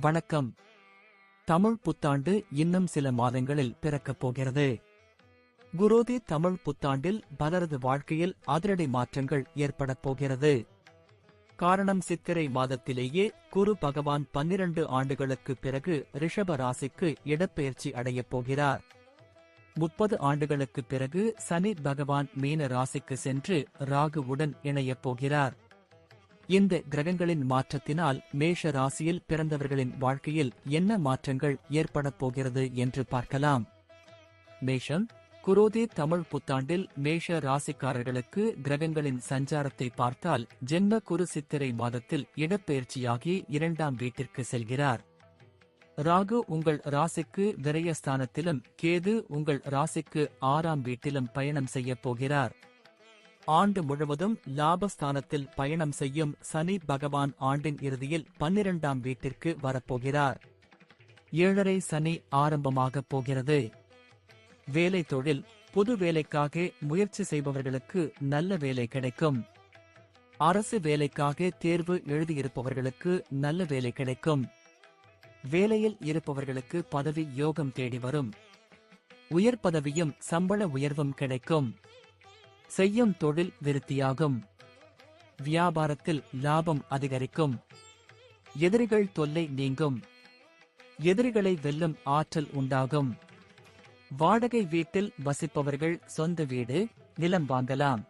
வணக்கம். தமிழ் புத்தாண்டு இன்னும் சில மாதங்களில் பிறக்கப் போகிறது. குரோதி தமிழ் புத்தாண்டில் பலரது வாழ்க்கையில் அதிரடி மாற்றங்கள் ஏற்படப் போகிறது. காரணம் சித்திரை மாதத்திலேயே குரு பகவான் பன்னிரண்டு ஆண்டுகளுக்கு பிறகு ரிஷப ராசிக்கு இடப்பெயர்ச்சி அடையப் போகிறார். முப்பது ஆண்டுகளுக்கு பிறகு சனி பகவான் மீன ராசிக்கு சென்று ராகுவுடன் இணையப் போகிறார். இந்த கிரகங்களின் மாற்றத்தினால் மேஷ ராசியில் பிறந்தவர்களின் வாழ்க்கையில் என்ன மாற்றங்கள் ஏற்படப் போகிறது என்று பார்க்கலாம். மேஷம் குரோதி தமிழ் புத்தாண்டில் மேஷ ராசிக்காரர்களுக்கு கிரகங்களின் சஞ்சாரத்தை பார்த்தால் ஜென்ம குரு சித்திரை மாதத்தில் இடப்பெயர்ச்சியாகி இரண்டாம் வீட்டிற்கு செல்கிறார். ராகு உங்கள் ராசிக்கு விரயஸ்தானத்திலும் கேது உங்கள் ராசிக்கு ஆறாம் வீட்டிலும் பயணம் செய்யப் போகிறார். ஆண்டு முழுவதும் லாபஸ்தானத்தில் பயணம் செய்யும் சனி பகவான் ஆண்டின் இறுதியில் பன்னிரண்டாம் வீட்டிற்கு வரப்போகிறார். ஏழரை சனி ஆரம்பமாகப் போகிறது. வேலை தொழில் புது வேலைக்காக முயற்சி செய்பவர்களுக்கு நல்ல வேலை கிடைக்கும். அரசு வேலைக்காக தேர்வு எழுதியிருப்பவர்களுக்கு நல்ல வேலை கிடைக்கும். வேலையில் இருப்பவர்களுக்கு பதவி யோகம் தேடி வரும். உயர் பதவியும் சம்பள உயர்வும் கிடைக்கும். செய்யும் தொழில் விருத்தியாகும். வியாபாரத்தில் லாபம் அதிகரிக்கும். எதிரிகள் தொல்லை நீங்கும். எதிரிகளை வெல்லும் ஆற்றல் உண்டாகும். வாடகை வீட்டில் வசிப்பவர்கள் சொந்த வீடு நிலம் வாங்கலாம்.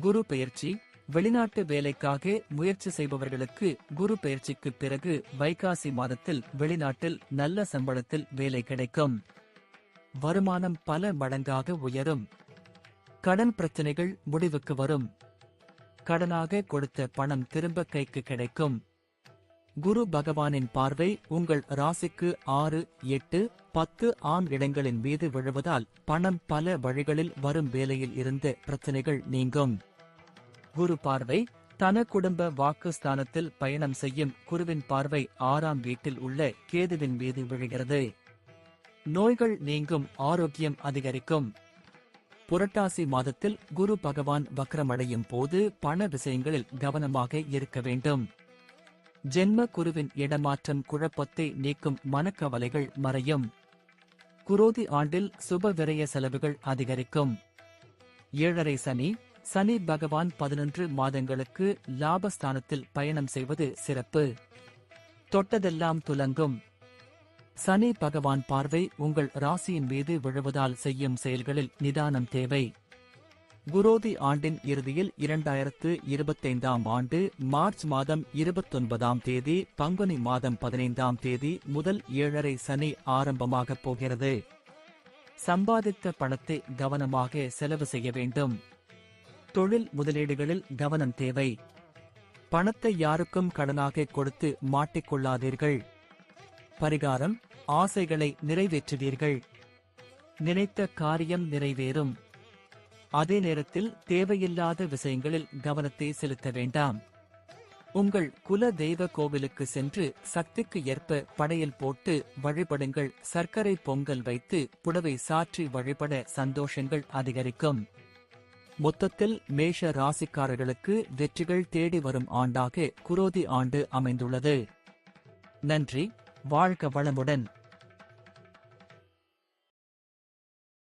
குரு பெயர்ச்சி வெளிநாட்டு வேலைக்காக முயற்சி செய்பவர்களுக்கு குரு பயிற்சிக்கு பிறகு வைகாசி மாதத்தில் வெளிநாட்டில் நல்ல சம்பளத்தில் வேலை கிடைக்கும். வருமானம் பல மடங்காக உயரும். கடன் பிரச்சனைகள் முடிவுக்கு வரும். கடனாக கொடுத்த பணம் திரும்ப கைக்கு கிடைக்கும். குரு பகவானின் பார்வை உங்கள் ராசிக்கு ஆறு எட்டு பத்து ஆம் இடங்களின் மீது விழுவதால் பணம் பல வழிகளில் வரும் வேலையில் இருந்த பிரச்சனைகள் நீங்கும். குரு பார்வை தன குடும்ப வாக்குஸ்தானத்தில் பயணம் செய்யும் குருவின் பார்வை ஆறாம் வீட்டில் உள்ள கேதுவின் மீது விழுகிறது. நோய்கள் நீங்கும் ஆரோக்கியம் அதிகரிக்கும். புரட்டாசி மாதத்தில் குரு பகவான் வக்ரமடையும் போது பண விஷயங்களில் கவனமாக இருக்க வேண்டும். ஜென்ம குருவின் இடமாற்றம் குழப்பத்தை நீக்கும் மனக்கவலைகள் மறையும். குரோதி ஆண்டில் சுப விரய செலவுகள் அதிகரிக்கும். ஏழரை சனி சனி பகவான் பதினொன்று மாதங்களுக்கு லாபஸ்தானத்தில் பயணம் செய்வது சிறப்பு. தொட்டதெல்லாம் துலங்கும். சனி பகவான் பார்வை உங்கள் ராசியின் மீது விழுவதால் செய்யும் செயல்களில் நிதானம் தேவை. குரோதி ஆண்டின் இறுதியில் இரண்டாயிரத்து இருபத்தைந்தாம் ஆண்டு மார்ச் மாதம் இருபத்தொன்பதாம் தேதி பங்குனி மாதம் பதினைந்தாம் தேதி முதல் ஏழரை சனி ஆரம்பமாகப் போகிறது. சம்பாதித்த பணத்தை கவனமாக செலவு செய்ய வேண்டும். தொழில் முதலீடுகளில் கவனம் தேவை. பணத்தை யாருக்கும் கடனாக கொடுத்து மாட்டிக்கொள்ளாதீர்கள். பரிகாரம் ஆசைகளை நிறைவேற்றுவீர்கள். நினைத்த காரியம் நிறைவேறும். அதே நேரத்தில் தேவையில்லாத விஷயங்களில் கவனத்தை செலுத்த வேண்டாம். உங்கள் குல தெய்வ கோவிலுக்கு சென்று சக்திக்கு ஏற்ப படையல் போட்டு வழிபடுங்கள். சர்க்கரை பொங்கல் வைத்து புடவை சாற்றி வழிபட சந்தோஷங்கள் அதிகரிக்கும். மொத்தத்தில் மேஷ ராசிக்காரர்களுக்கு வெற்றிகள் தேடி வரும் ஆண்டாக குரோதி ஆண்டு அமைந்துள்ளது. நன்றி. வாழ்க வளமுடன்.